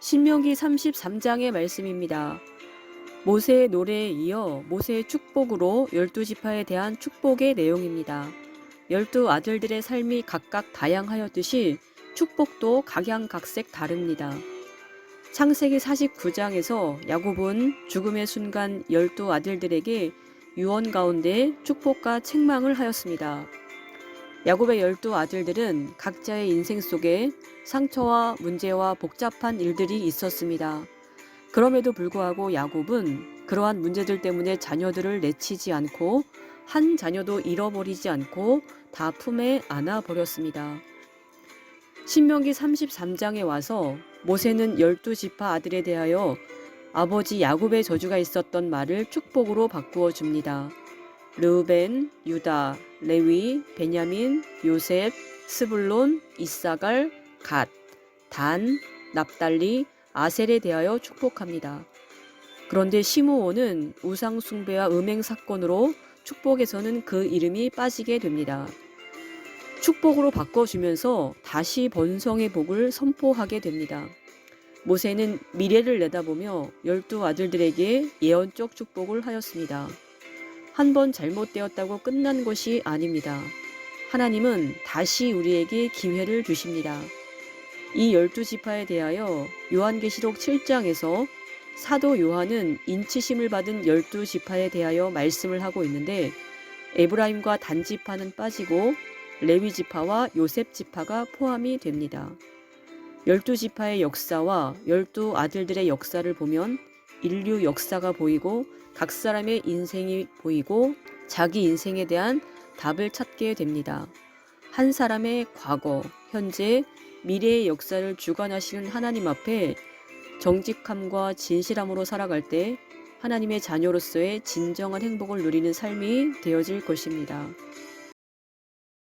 신명기 33장의 말씀입니다. 모세의 노래에 이어 모세의 축복으로 열두 지파에 대한 축복의 내용입니다. 열두 아들들의 삶이 각각 다양하였듯이 축복도 각양각색 다릅니다. 창세기 49장에서 야곱은 죽음의 순간 열두 아들들에게 유언 가운데 축복과 책망을 하였습니다. 야곱의 열두 아들들은 각자의 인생 속에 상처와 문제와 복잡한 일들이 있었습니다. 그럼에도 불구하고 야곱은 그러한 문제들 때문에 자녀들을 내치지 않고 한 자녀도 잃어버리지 않고 다 품에 안아 버렸습니다. 신명기 33장에 와서 모세는 열두 지파 아들에 대하여 아버지 야곱의 저주가 있었던 말을 축복으로 바꾸어 줍니다. 르우벤, 유다, 레위, 베냐민, 요셉, 스불론, 이사갈, 갓, 단, 납달리, 아셀에 대하여 축복합니다. 그런데 시므온은 우상 숭배와 음행 사건으로 축복에서는 그 이름이 빠지게 됩니다. 축복으로 바꿔주면서 다시 번성의 복을 선포하게 됩니다. 모세는 미래를 내다보며 열두 아들들에게 예언적 축복을 하였습니다. 한 번 잘못되었다고 끝난 것이 아닙니다. 하나님은 다시 우리에게 기회를 주십니다. 이 열두 지파에 대하여 요한계시록 7장에서 사도 요한은 인치심을 받은 열두 지파에 대하여 말씀을 하고 있는데 에브라임과 단 지파는 빠지고 레위 지파와 요셉 지파가 포함이 됩니다. 열두 지파의 역사와 열두 아들들의 역사를 보면 인류 역사가 보이고 각 사람의 인생이 보이고 자기 인생에 대한 답을 찾게 됩니다. 한 사람의 과거, 현재, 미래의 역사를 주관하시는 하나님 앞에 정직함과 진실함으로 살아갈 때 하나님의 자녀로서의 진정한 행복을 누리는 삶이 되어질 것입니다.